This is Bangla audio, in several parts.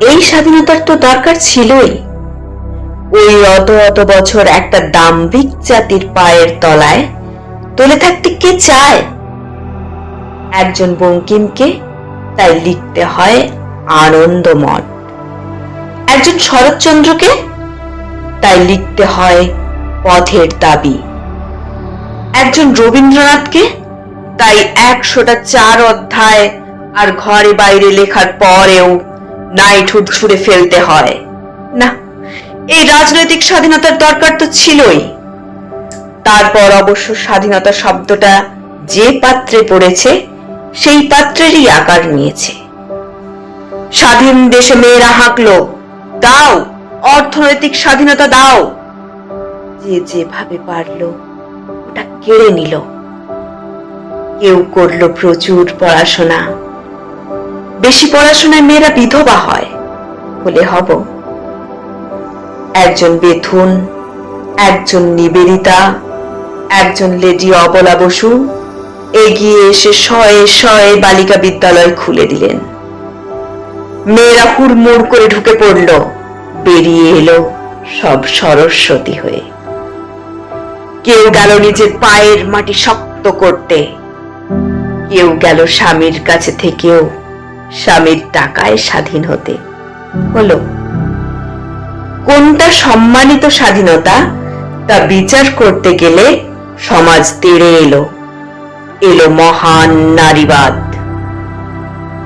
এই স্বাধীনতার তো দরকার ছিলই। ওই অত অত বছর একটা দাম্ভিক জাতির পায়ের তলায় তোলে থাকতে কে চায়? একজন বঙ্কিমকে তাই লিখতে হয় আনন্দমঠ। একজন শরৎচন্দ্রকে তাই লিখতে হয় পথের দাবি। একজন রবীন্দ্রনাথকে তাই একশোটা চার অধ্যায় আর ঘরে বাইরে লেখার পরেও নাইটহুড ছুড়ে ফেলতে হয়। না, এই রাজনৈতিক স্বাধীনতার দরকার তো ছিলই। তারপর অবশ্য স্বাধীনতা শব্দটা যে পাত্রে পড়েছে, সেই পাত্রেরই আকার নিয়েছে। স্বাধীন দেশে মেয়েরা হাঁকলো, দাও, অর্থনৈতিক স্বাধীনতা দাও। যে যেভাবে পারল, ওটা কেড়ে নিল। কেউ করল প্রচুর পড়াশোনা। বেশি পড়াশোনায় মেয়েরা বিধবা হয় বলে হব। একজন বেথুন, একজন নিবেদিতা, একজন লেডি অবলা বসু এগিয়ে এসে শয়ে শয়ে বালিকা বিদ্যালয় খুলে দিলেন। মেয়েরা হুড়মুড় করে ঢুকে পড়ল। বেরিয়ে এলো সব সরস্বতী হয়ে। কেউ গেল নিজের পায়ের মাটি শক্ত করতে। কেউ গেল স্বামীর কাছে থেকেও স্বামীর টাকায় স্বাধীন হতে। হলো, কোনটা সম্মানিত স্বাধীনতা তা বিচার করতে গেলে সমাজ তেড়ে এলো। এলো মহান নারীবাদ।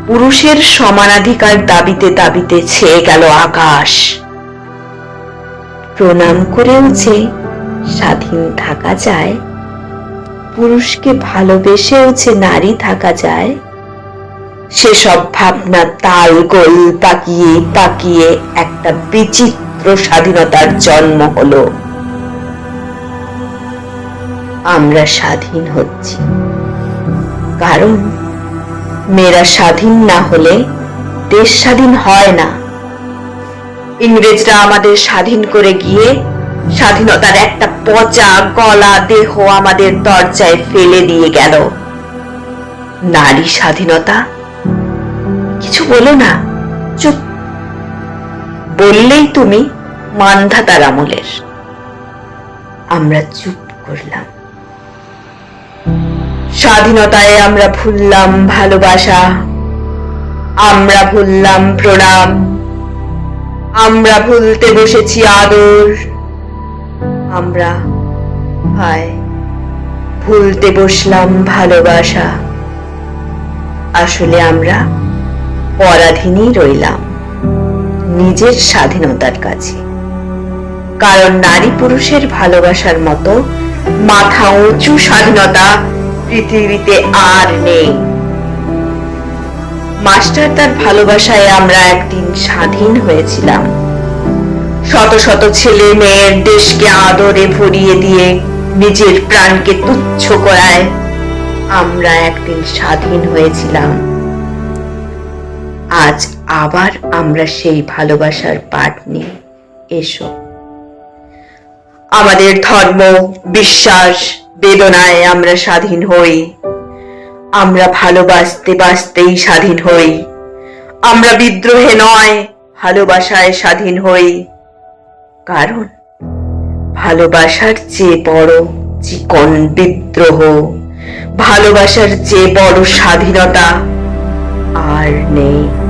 পুরুষের সমানাধিকার দাবিতে দাবিতে ছেয়ে গেল আকাশ। প্রণাম করেও যে স্বাধীন থাকা যায়, পুরুষকে ভালোবেসেও যে নারী থাকা যায় সেসব ভাবনা তাল গোল পাকিয়ে পাকিয়ে একটা বিচিত্র স্বাধীনতার জন্ম হলো। আমরা স্বাধীন হচ্ছি। কারণ মেয়েরা স্বাধীন না হলে দেশ স্বাধীন হয় না। ইংরেজরা আমাদের স্বাধীন করে গিয়ে স্বাধীনতার একটা পচা গলা দেহ আমাদের দরজায় ফেলে দিয়ে গেল। নারী স্বাধীনতা কিছু বলো না। চুপ। বললেই তুমি মানধাতার আমলের আমরা চুপ করলাম। স্বাধীনতায় আমরা ভুললাম ভালোবাসা। আমরা ভুললাম প্রণাম। আমরা ভুলতে বসেছি আদর। আমরা হায় ভুলতে বসলাম ভালোবাসা। আসলে আমরা পরাধীনই রইলাম, নিজের স্বাধীনতার কাছে। কারণ নারী পুরুষের ভালোবাসার মতো মাথা উঁচু স্বাধীনতা পৃথিবীতে আর নেই। মাস্টার তার ভালোবাসায় আমরা একদিন স্বাধীন হয়েছিলাম। শত শত ছেলে মেয়ের দেশকে আদরে ভরিয়ে দিয়ে নিজের প্রাণকে তুচ্ছ করায় আমরা একদিন স্বাধীন হয়েছিলাম। আজ আবার আমরা সেই ভালোবাসার পাঠ নিয়ে এসো। আমাদের ধর্ম, বিশ্বাস, বেদনায় আমরা স্বাধীন হই। আমরা ভালোবাসতে বাসতেই স্বাধীন হই। আমরা বিদ্রোহে নয়, ভালোবাসায় স্বাধীন হই। কারণ ভালোবাসার চেয়ে বড় চিকন বিদ্রোহ, ভালোবাসার চেয়ে বড় স্বাধীনতা আর নেই।